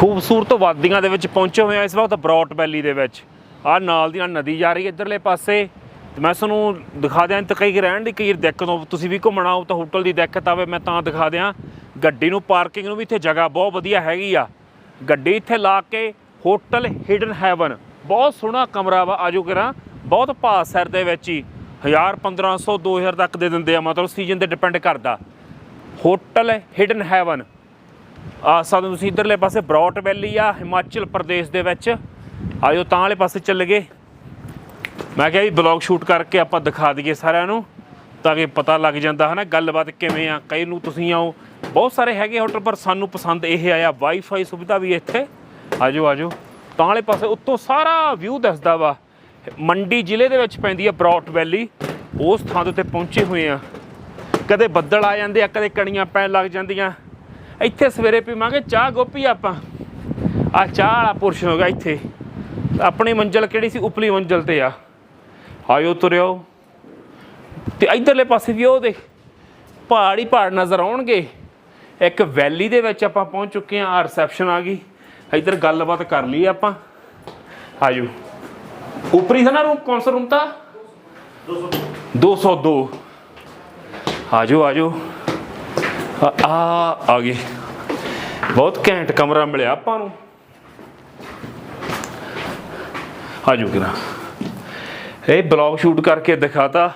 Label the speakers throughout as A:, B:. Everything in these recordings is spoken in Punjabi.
A: ਖੂਬਸੂਰਤ ਵਾਦੀਆਂ ਦੇ ਵਿੱਚ ਪਹੁੰਚੇ ਹੋਏ ਆ ਇਸ ਵਕਤ ਬਰੌਟ ਵੈਲੀ ਦੇ ਵਿੱਚ। ਆ ਨਾਲ ਦੀ ਨਾਲ ਨਦੀ ਜਾ ਰਹੀ ਹੈ ਇਧਰਲੇ ਪਾਸੇ। ਤੇ ਮੈਂ ਤੁਹਾਨੂੰ ਦਿਖਾ ਦਿਆਂ ਤੇ ਰਹਿਣ ਦੀ, ਕਈ ਦਿੱਕਤ ਹੋ ਤੁਸੀਂ ਵੀ ਘੁੰਮਣਾ ਹੋ ਤਾਂ ਹੋਟਲ ਦੀ ਦਿੱਕਤ ਆਵੇ, ਮੈਂ ਤਾਂ ਦਿਖਾ ਦਿਆਂ। ਗੱਡੀ ਨੂੰ ਪਾਰਕਿੰਗ ਨੂੰ ਵੀ ਇੱਥੇ ਜਗ੍ਹਾ ਬਹੁਤ ਵਧੀਆ ਹੈਗੀ ਆ। ਗੱਡੀ ਇੱਥੇ ਲਾ ਕੇ ਹੋਟਲ ਹਿਡਨ ਹੈਵਨ। ਬਹੁਤ ਸੋਹਣਾ ਕਮਰਾ ਵਾ, ਆਜੋ ਕਰਾਂ। ਬਹੁਤ ਭਾਅ ਸਰ ਦੇ ਵਿੱਚ ਹੀ। 1000 1500 2000 ਤੱਕ ਦੇ ਦਿੰਦੇ ਆ, ਮਤਲਬ ਸੀਜ਼ਨ ਤੇ ਡਿਪੈਂਡ ਕਰਦਾ। Hotel hidden heaven. ਆ ਸਕਦੇ ਤੁਸੀਂ ਇਧਰਲੇ ਪਾਸੇ ਬਰੌਟ ਵੈਲੀ ਆ, ਹਿਮਾਚਲ ਪ੍ਰਦੇਸ਼ ਦੇ ਵਿੱਚ। ਆਇਓ ਤਾਂ ਵਾਲੇ ਪਾਸੇ ਚੱਲ ਗਏ ਮੈਂ ਕਿਹਾ ਵੀ ਬਲੌਗ ਸ਼ੂਟ ਕਰਕੇ ਆਪਾਂ ਦਿਖਾ ਦਈਏ ਸਾਰਿਆਂ ਨੂੰ, ਤਾਂ ਕਿ ਪਤਾ ਲੱਗ ਜਾਂਦਾ, ਹਨਾ? ਗੱਲਬਾਤ ਕਿਵੇਂ ਆ? ਕਈ ਨੂੰ ਤੁਸੀਂ ਆਓ। ਬਹੁਤ ਸਾਰੇ ਹੈਗੇ ਹੋਟਲ ਪਰ ਸਾਨੂੰ ਪਸੰਦ ਇਹ ਆਇਆ। ਵਾਈਫਾਈ ਸੁਵਿਧਾ ਵੀ ਇੱਥੇ। ਆਜੋ ਆਜੋ। ਤਾਂ ਵਾਲੇ ਪਾਸੇ ਉੱਤੋਂ ਸਾਰਾ ਵਿਊ ਦਿਸਦਾ ਵਾ। ਮੰਡੀ ਜ਼ਿਲ੍ਹੇ ਦੇ ਵਿੱਚ ਪੈਂਦੀ ਆ ਬਰੌਟ ਵੈਲੀ। ਉਸ ਥਾਂ ਦੇ ਉੱਤੇ ਪਹੁੰਚੇ ਹੋਏ ਆ। ਕਦੇ ਬੱਦਲ ਆ ਜਾਂਦੇ ਆ, ਕਦੇ ਕਣੀਆਂ ਪੈਣ ਲੱਗ ਜਾਂਦੀਆਂ। ਇੱਥੇ ਸਵੇਰੇ ਪੀਵਾਂਗੇ, ਚਾਹ ਗੋਪੀ ਆਪਾਂ। ਆ ਚਾਹ ਵਾਲਾ ਪੁਰਸ਼ ਹੋਗਾ ਇੱਥੇ। ਆਪਣੀ ਮੰਜ਼ਲ ਕਿਹੜੀ ਸੀ? ਉਪਲੀ ਮੰਜ਼ਲ ਤੇ ਆ। ਆਇਓ ਤੁਰਿਓ ਤੇ ਇਧਰਲੇ ਪਾਸੇ ਵੀ ਉਹ ਦੇਖ, ਪਹਾੜ ਹੀ ਪਹਾੜ ਨਜ਼ਰ ਆਉਣਗੇ। ਇੱਕ ਵੈਲੀ ਦੇ ਵਿੱਚ ਆਪਾਂ ਪਹੁੰਚ ਚੁੱਕੇ ਆ ਆ ਰਿਸੈਪਸ਼ਨ ਆ ਗਈ। ਇੱਧਰ ਗੱਲਬਾਤ ਕਰ ਲਈ ਆਪਾਂ। ਆਜੋ ਉਪਰੀ ਹੈ ਨਾ ਰੂਮ ਕੌਣ ਸਾ ਰੂਮ ਤਾਂ? 202 202 ਆਜੋ ਆਜੋ ਆ ਆ ਗਏ। ਬਹੁਤ ਘੈਂਟ ਕਮਰਾ ਮਿਲਿਆ ਆਪਾਂ ਨੂੰ। ਆਜੋ ਕਿਰਾ। ਇਹ ਬਲੌਗ ਸ਼ੂਟ ਕਰਕੇ ਦਿਖਾਤਾ।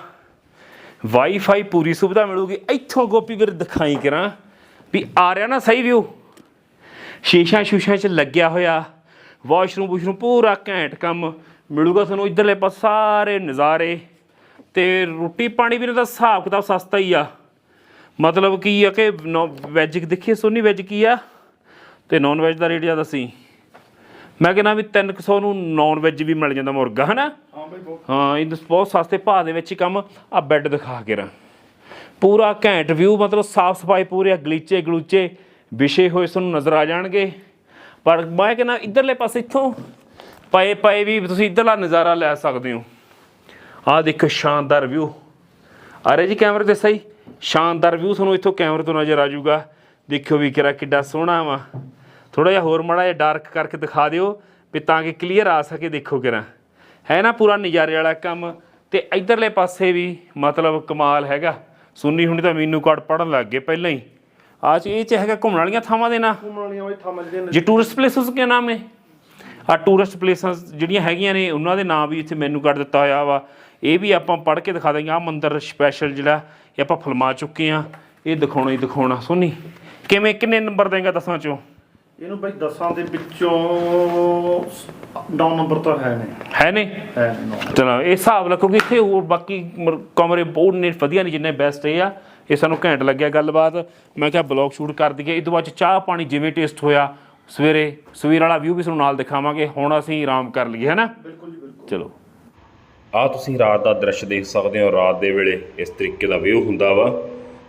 A: ਵਾਈਫਾਈ ਪੂਰੀ ਸੁਵਿਧਾ ਮਿਲੂਗੀ। ਇੱਥੋਂ ਗੋਪੀ ਵੀਰ ਦਿਖਾਈ ਕਰਾਂ ਵੀ ਆ ਰਿਹਾ ਨਾ ਸਹੀ ਵਿਊ ਸ਼ੀਸ਼ਾ ਸ਼ੂਸ਼ਾ 'ਚ ਲੱਗਿਆ ਹੋਇਆ। ਵਾਸ਼ਰੂਮ ਵੂਸ਼ਰੂਮ ਪੂਰਾ ਘੈਂਟ ਕੰਮ। ਮਿਲੂਗਾ ਤੁਹਾਨੂੰ ਇਧਰਲੇ ਪਾਸੇ ਸਾਰੇ ਨਜ਼ਾਰੇ। ਤੇ ਰੋਟੀ ਪਾਣੀ ਵੀ ਇਹਨਾਂ ਦਾ ਹਿਸਾਬ ਕਿਤਾਬ ਸਸਤਾ ਹੀ ਆ। ਮਤਲਬ ਕੀ ਆ ਕਿ ਵੈਜ ਦੇਖੀਏ, ਸੋਨੀ ਵੈਜ ਕੀ ਆ? ਤੇ ਨਾਨ ਵੈਜ ਦਾ ਰੇਟ ਜ਼ਿਆਦਾ ਸੀ। ਮੈਂ ਕਹਿੰਦਾ ਵੀ 300 ਨੂੰ ਨਾਨ ਵੈਜ ਵੀ ਮਿਲ ਜਾਂਦਾ ਮੁਰਗਾ ਹਨਾ?
B: ਹਾਂ ਬਈ
A: ਹਾਂ ਇਹ ਬਹੁਤ ਸਸਤੇ ਭਾਅ ਦੇ ਵਿੱਚ ਹੀ ਕੰਮ ਆ ਬੈੱਡ ਦਿਖਾ ਕੇ ਰਾਂ। ਪੂਰਾ ਘੈਂਟ ਵਿਊ ਮਤਲਬ ਸਾਫ਼ ਸਫ਼ਾਈ ਪੂਰੇ ਆ, ਗਲੀਚੇ ਗਲੂਚੇ ਵਿਛੇ ਹੋਏ ਤੁਹਾਨੂੰ ਨਜ਼ਰ ਆ ਜਾਣਗੇ। ਪਰ ਮੈਂ ਕਹਿੰਦਾ ਇਧਰਲੇ ਪਾਸੇ ਇੱਥੋਂ ਪਏ ਪਏ ਵੀ ਤੁਸੀਂ ਇਧਰਲਾ ਨਜ਼ਾਰਾ ਲੈ ਸਕਦੇ ਹੋ। ਆਹ ਦੇਖੋ ਸ਼ਾਨਦਾਰ ਵਿਊ ਰਿਹਾ ਜੀ ਕੈਮਰੇ ਤੇ ਸਹੀ ਸ਼ਾਨਦਾਰ ਵਿਊ ਤੁਹਾਨੂੰ ਇੱਥੋਂ ਕੈਮਰੇ ਤੋਂ ਨਜ਼ਰ ਆ ਜਾਊਗਾ। ਦੇਖਿਓ ਵੀ ਕਿਰਾ ਕਿੱਡਾ ਸੋਹਣਾ ਵਾ। ਥੋੜਾ ਜਿਹਾ ਹੋਰ ਮਾੜਾ ਜਿਹਾ ਡਾਰਕ ਕਰਕੇ ਦਿਖਾ ਦਿਓ ਵੀ ਤਾਂ ਕਿ ਕਲੀਅਰ ਆ ਸਕੇ ਦੇਖੋ ਕਿਰਾ ਹੈ ਨਾ ਪੂਰਾ ਨਜ਼ਾਰੇ ਵਾਲਾ ਕੰਮ। ਤੇ ਇਧਰਲੇ ਪਾਸੇ ਵੀ ਮਤਲਬ ਕਮਾਲ ਹੈਗਾ। ਸੁੰਨੀ ਹੁਣੀ ਤਾਂ ਮੀਨੂ ਕਾਰਡ ਪੜਨ ਲੱਗ ਗਏ ਪਹਿਲਾਂ ਹੀ। ਆ ਚ ਇਹ ਚ ਹੈਗਾ ਘੁੰਮਣ ਵਾਲੀਆਂ ਥਾਵਾਂ ਦੇ ਨਾਂ।
B: ਘੁੰਮਣ ਵਾਲੀਆਂ ਬਈ ਥਾਂ ਮਿਲਦੀਆਂ ਨੇ
A: ਜੀ ਟੂਰਿਸਟ ਪਲੇਸਸ ਕੀ ਨਾਮ ਹੈ? ਆ ਟੂਰਿਸਟ ਪਲੇਸਸ ਜਿਹੜੀਆਂ ਹੈਗੀਆਂ ਨੇ ਉਹਨਾਂ ਦੇ ਨਾਮ ਵੀ ਇੱਥੇ ਮੈਨੂੰ ਕੱਢ ਦਿੱਤਾ ਹੋਇਆ ਵਾ। ਇਹ ਵੀ ਆਪਾਂ ਪੜ੍ਹ ਕੇ ਦਿਖਾ ਦਾਂਗੇ। ਆ ਮੰਦਿਰ ਸਪੈਸ਼ਲ ਜਿਹੜਾ ਇਹ ਆਪਾਂ ਫਿਲਮਾ ਚੁੱਕੇ ਆ ਇਹ ਦਿਖਾਉਣਾ ਹੀ ਦਿਖਾਉਣਾ। ਸੋਨੀ ਕਿਵੇਂ ਕਿੰਨੇ ਨੰਬਰ ਦੇਂਗਾ ਦਸਾਂ ਚੋਂ?
B: ਇਹਨੂੰ ਬਈ 10 ਦੇ ਵਿੱਚੋਂ 9 ਨੰਬਰ ਤਾਂ ਹੈ ਨੇ
A: ਹੈ ਨੇ
B: ਹੈ ਨੇ ਨੌ।
A: ਚਲੋ ਇਹ ਹਿਸਾਬ ਰੱਖੋ ਕਿ ਇੱਥੇ ਹੋਰ ਬਾਕੀ ਮਰ- ਕਮਰੇ ਬਹੁਤ ਨੇ ਵਧੀਆ ਨਹੀਂ ਜਿੰਨੇ ਬੈਸਟ ਇਹ ਆ। ਇਹ ਸਾਨੂੰ ਘੈਂਟ ਲੱਗਿਆ ਗੱਲਬਾਤ। ਮੈਂ ਕਿਹਾ ਬਲੌਗ ਸ਼ੂਟ ਕਰ ਦਈਏ। ਇਹ ਤੋਂ ਬਾਅਦ 'ਚ ਚਾਹ ਪਾਣੀ ਜਿਵੇਂ ਟੇਸਟ ਹੋਇਆ ਸਵੇਰੇ ਸਵੇਰ ਵਾਲਾ ਵਿਊ ਵੀ ਤੁਹਾਨੂੰ ਨਾਲ ਦਿਖਾਵਾਂਗੇ। ਹੁਣ ਅਸੀਂ ਆਰਾਮ ਕਰ ਲਈਏ ਹੈ ਨਾ?
B: ਬਿਲਕੁਲ ਜੀ ਬਿਲਕੁਲ।
A: ਚਲੋ। ਆ ਤੁਸੀਂ ਰਾਤ ਦਾ ਦ੍ਰਿਸ਼ ਦੇਖ ਸਕਦੇ ਹੋ। ਰਾਤ ਦੇ ਵੇਲੇ ਇਸ ਤਰੀਕੇ ਦਾ ਵਿਊ ਹੁੰਦਾ ਵਾ।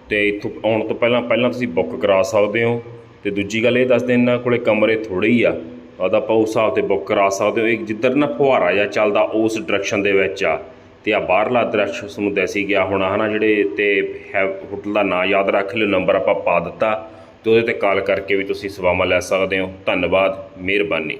A: ਤੇ ਇੱਥੋਂ ਆਉਣ ਤੋਂ ਪਹਿਲਾਂ ਪਹਿਲਾਂ ਤੁਸੀਂ ਬੁੱਕ ਕਰਾ ਸਕਦੇ ਹੋ। ਤੇ ਦੂਜੀ ਗੱਲ ਇਹ ਦੱਸਦੇ ਇਹਨਾਂ ਕੋਲੇ ਕਮਰੇ ਥੋੜੇ ਹੀ ਆ। ਉਹਦਾ ਆਪਾਂ ਉਸ ਹਿਸਾਬ ਤੇ ਬੁੱਕ ਕਰਾ ਸਕਦੇ ਹੋ। ਇੱਕ ਜਿੱਧਰ ਨਾ ਫੁਹਾਰਾ ਜਿਹਾ ਚੱਲਦਾ, ਉਸ ਡਾਇਰੈਕਸ਼ਨ ਦੇ ਵਿੱਚ ਆ। ਤੇ ਆ ਬਾਹਰਲਾ ਦ੍ਰਿਸ਼ ਤੁਹਾਨੂੰ ਸੀ ਗਿਆ ਹੋਣਾ, ਹਨਾ, ਜਿਹੜੇ ਤੇ ਹੈ- ਹੋਟਲ ਦਾ ਨਾਂ ਯਾਦ ਰੱਖ ਲਿਓ ਨੰਬਰ ਆਪਾਂ ਪਾ ਦਿੱਤਾ। ਤੇ ਉਹਦੇ ਤੇ ਕਾਲ ਕਰਕੇ ਵੀ ਤੁਸੀਂ ਸੇਵਾਵਾਂ ਲੈ ਸਕਦੇ ਹੋ। ਧੰਨਵਾਦ, ਮਿਹਰਬਾਨੀ।